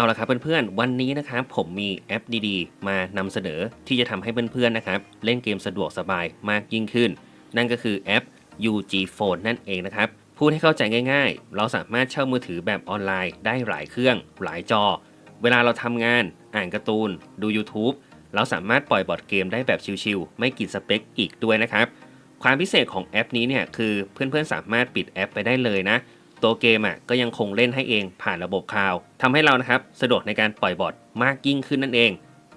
เอาละครับเพื่อนๆ วันนี้นะครับผมมีแอปดีๆ มานำเสนอที่จะทำให้เพื่อนๆนะครับเล่นเกมสะดวกสบายมากยิ่งขึ้น นั่นก็คือแอป UG Phone นั่นเองนะครับพูดให้เข้าใจง่ายๆ เราสามารถเช่ามือถือแบบออนไลน์ได้หลายเครื่อง หลายจอ เวลาเราทำงาน อ่านการ์ตูน ดู YouTube เราสามารถปล่อยบอร์ดเกมได้แบบชิลๆ ไม่กินสเปคอีกด้วยนะครับ ความพิเศษของแอปนี้เนี่ยคือเพื่อนๆสามารถปิดแอปไปได้เลยนะ ตัวเกมอะก็ยังคงเล่นให้เองผ่านระบบคลาวด์ทำให้เรานะครับสะดวกในการปล่อยบอทมากยิ่งขึ้นนั่นเอง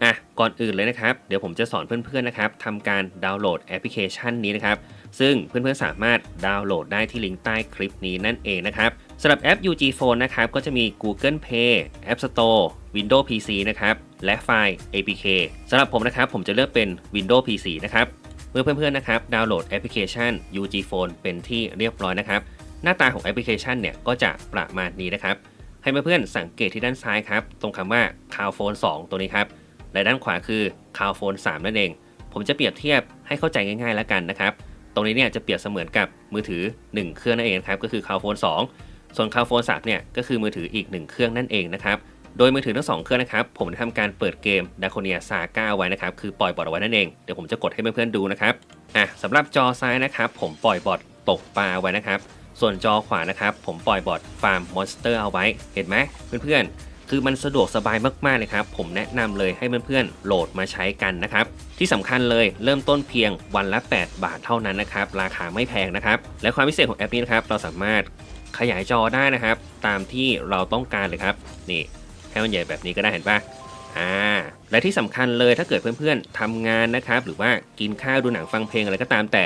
อะก่อนอื่นเลยนะครับเดี๋ยวผมจะสอนเพื่อนๆนะครับทำการดาวน์โหลดแอปพลิเคชันนี้นะครับซึ่งเพื่อนๆสามารถดาวน์โหลดได้ที่ลิงก์ใต้คลิปนี้นั่นเองนะครับสำหรับแอป UG Phone นะครับก็จะมี Google Play App Store Windows PC นะครับและไฟล์ APK สำหรับผมนะครับผมจะเลือกเป็น Windows PC นะครับเมื่อเพื่อนๆนะครับดาวน์โหลดแอปพลิเคชัน UG Phone เป็นที่เรียบร้อยนะครับ หน้าตาของแอปพลิเคชันเนี่ยก็จะประมาณนี้นะครับ ให้เพื่อนๆสังเกตที่ด้านซ้ายครับ ตรงคำว่า c o w Phone 2 ตัวนี้ครับ และด้านขวาคือ c o w Phone 3 นั่นเอง ผมจะเปรียบเทียบให้เข้าใจง่ายๆแล้วกันนะครับ ตรงนี้เนี่ยจะเปรียบเสมือนกับมือถือ 1 เครื่องนั่นเองครับ ก็คือ c o w Phone 2 ส่วน c o w Phone 3 เนี่ยก็คือมือถืออีก 1 เครื่องนั่นเองนะครับ โดยมือถือทั้งสองเครื่องนะครับผมได้ทำการเปิดเกม d a c o n i a Saga ไว้นะครับคือปล่อยบอทเอาไว้นั่นเอง เดี๋ยวผมจะกดให้เพื่อนๆดูนะครับ อะสำหรับจอซ้ายนะครับผมปล่อยบอทตกปลาไว้นะครับ ส่วนจอขวานะครับ ผมปล่อยบอทฟาร์มมอนสเตอร์เอาไว้ เห็นไหมเพื่อนๆ คือมันสะดวกสบายมากๆเลยครับ ผมแนะนำเลยให้เพื่อนๆโหลดมาใช้กันนะครับ ที่สำคัญเลยเริ่มต้นเพียงวันละ 8 บาทเท่านั้นนะครับ ราคาไม่แพงนะครับ และความพิเศษของแอปนี้นะครับ เราสามารถขยายจอได้นะครับ ตามที่เราต้องการเลยครับ นี่ให้มันใหญ่แบบนี้ก็ได้เห็นปะอ่าและที่สำคัญเลยถ้าเกิดเพื่อนๆทำงานนะครับ หรือว่ากินข้าวดูหนังฟังเพลงอะไรก็ตามแต่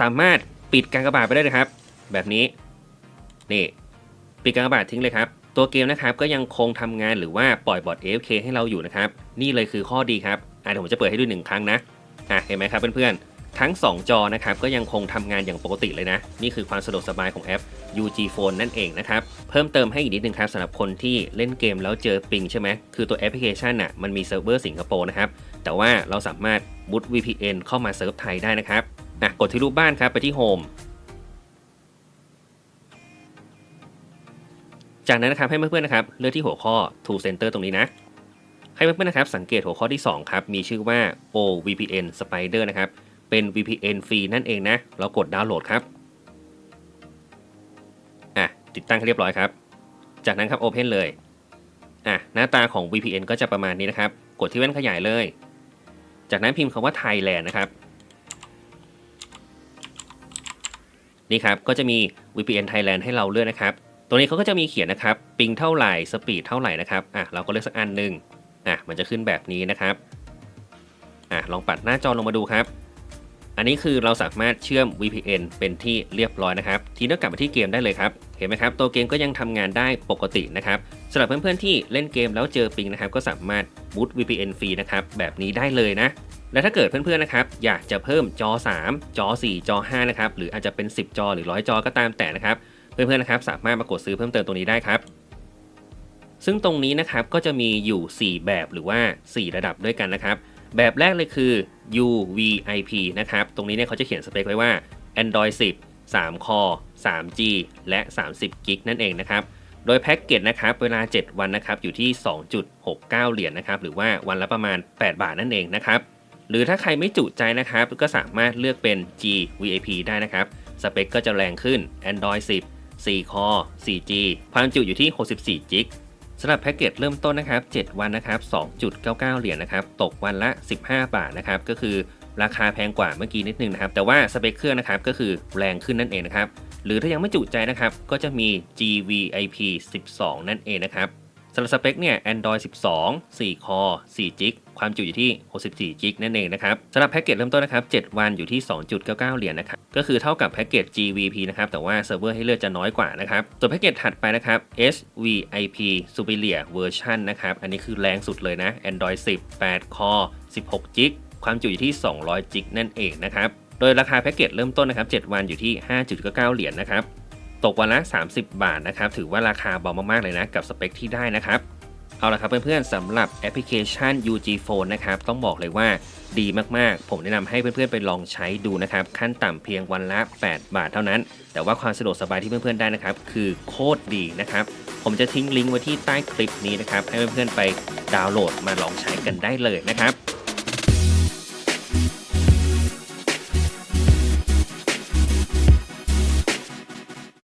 สามารถปิดการกระบาดไปได้เลยครับ แบบนี้ นี่ปิดการกระบาดทิ้งเลยครับ ตัวเกมนะครับก็ยังคงทำงานหรือว่าปล่อยบอท AFK ให้เราอยู่นะครับ นี่เลยคือข้อดีครับอะเดี๋ยวผมจะเปิดให้ดูหนึ่งครั้งนะอะเห็นไหมครับเพื่อนๆ ทั้ง 2 จอนะครับก็ยังคงทำงานอย่างปกติเลยนะ นี่คือความสะดวกสบายของแอป UG Phone นั่นเองนะครับ เพิ่มเติมให้อีกนิดนึงครับสำหรับคนที่เล่นเกมแล้วเจอปิงใช่ไหมคือตัวแอปพลิเคชันน่ะมันมีเซิร์ฟเวอร์สิงคโปร์นะครับ แต่ว่าเราสามารถมุด VPN เข้ามาเซิร์ฟไทยได้นะครับอะกดที่รูปบ้านครับไปที่โฮม จากนั้นนะครับให้เพื่อนๆนะครับเลือกที่หัวข้อ To Center ตรงนี้นะ ให้เพื่อนๆนะครับสังเกตหัวข้อที่2ครับมีชื่อว่า OVPN Spider นะครับเป็น VPN ฟรีนั่นเองนะ เรากดดาวน์โหลดครับอะติดตั้งให้เรียบร้อยครับ จากนั้นครับ Open เลยอะหน้าตาของ VPN ก็จะประมาณนี้นะครับ กดที่แว่นขยายเลย จากนั้นพิมพ์คำว่า Thailand นะครับนี่ครับก็จะมี VPN Thailand ให้เราเลือกนะครับ ตรงนี้เขาก็จะมีเขียนนะครับปิงเท่าไหร่สปีดเท่าไหร่นะครับอะเราก็เลือกสักอันหนึ่งอะมันจะขึ้นแบบนี้นะครับอะลองปัดหน้าจอลงมาดูครับ อันนี้คือเราสามารถเชื่อม VPN เป็นที่เรียบร้อยนะครับ ทีนี้กลับมาที่เกมได้เลยครับเห็นไหมครับตัวเกมก็ยังทำงานได้ปกตินะครับสำหรับเพื่อนๆที่เล่นเกมแล้วเจอปิงนะครับก็สามารถบูต VPN ฟรีนะครับแบบนี้ได้เลยนะและถ้าเกิดเพื่อนๆนะครับอยากจะเพิ่มจอ 3 จอ 4 จอ 5 นะครับ หรืออาจจะเป็น 10 จอหรือ 100 จอก็ตามแต่นะครับ เพื่อนๆนะครับสามารถมากดซื้อเพิ่มเติมตรงนี้ได้ครับ ซึ่งตรงนี้นะครับก็จะมีอยู่ 4 แบบหรือว่า 4 ระดับด้วยกันนะครับ แบบแรกเลยคือ UVIP นะครับ ตรงนี้เนี่ยเขาจะเขียนสเปคไว้ว่า Android 10 3 Core 3G และ 30 g b นั่นเองนะครับ โดยแพ็กเกจนะครับเวลา 7 วันนะครับอยู่ที่ 2.69 เหรียญนะครับหรือว่าวันละประมาณ 8 บาทนั่นเองนะครับหรือถ้าใครไม่จุใจนะครับ ก็สามารถเลือกเป็น GVIP ได้นะครับ สเปคก็จะแรงขึ้น Android 10 4 คอร์ 4G ความจุอยู่ที่ 64 g b สำหรับแพ็กเกจเริ่มต้นนะครับ 7 วันนะครับ 2.99 เหรียญนะครับ ตกวันละ 15 บาทนะครับ ก็คือราคาแพงกว่าเมื่อกี้นิดนึงนะครับ แต่ว่าสเปคเครื่องนะครับ ก็คือแรงขึ้นนั่นเองนะครับ หรือถ้ายังไม่จุใจนะครับ ก็จะมี GVIP 12 นั่นเองนะครับ สำหรับสเปคเนี่ย Android 12 4 Core 4 g b ความจุอยู่ที่ 64 g b นั่นเองนะครับสำหรับแพ็กเกจเริ่มต้นนะครับ 7 วันอยู่ที่ 2.99 เหรียญนะครับ ก็คือเท่ากับแพ็กเกจ GVP นะครับ แต่ว่าเซิร์ฟเวอร์ให้เลือกจะน้อยกว่านะครับตัวแพ็กเกจถัดไปนะครับ SVIP Superior Version นะครับ อันนี้คือแรงสุดเลยนะ Android 10 8 Core 16 g b ความจุอยู่ที่ 200 g b นั่นเองนะครับ โดยราคาแพ็กเกจเริ่มต้นนะครับ 7 วันอยู่ที่ 5.99 เหรียญนะครับ ตกวันละ 30 บาทนะครับ ถือว่าราคาเบามากๆเลยนะกับสเปคที่ได้นะครับ เอาละครับเพื่อนๆสำหรับแอปพลิเคชัน UG Phone นะครับ ต้องบอกเลยว่าดีมากๆ ผมแนะนำให้เพื่อนๆไปลองใช้ดูนะครับ ขั้นต่ำเพียงวันละ 8 บาทเท่านั้น แต่ว่าความสะดวกสบายที่เพื่อนๆได้นะครับ คือโคตรดีนะครับ ผมจะทิ้งลิงก์ไว้ที่ใต้คลิปนี้นะครับ ให้เพื่อนๆไปดาวน์โหลดมาลองใช้กันได้เลยนะครับ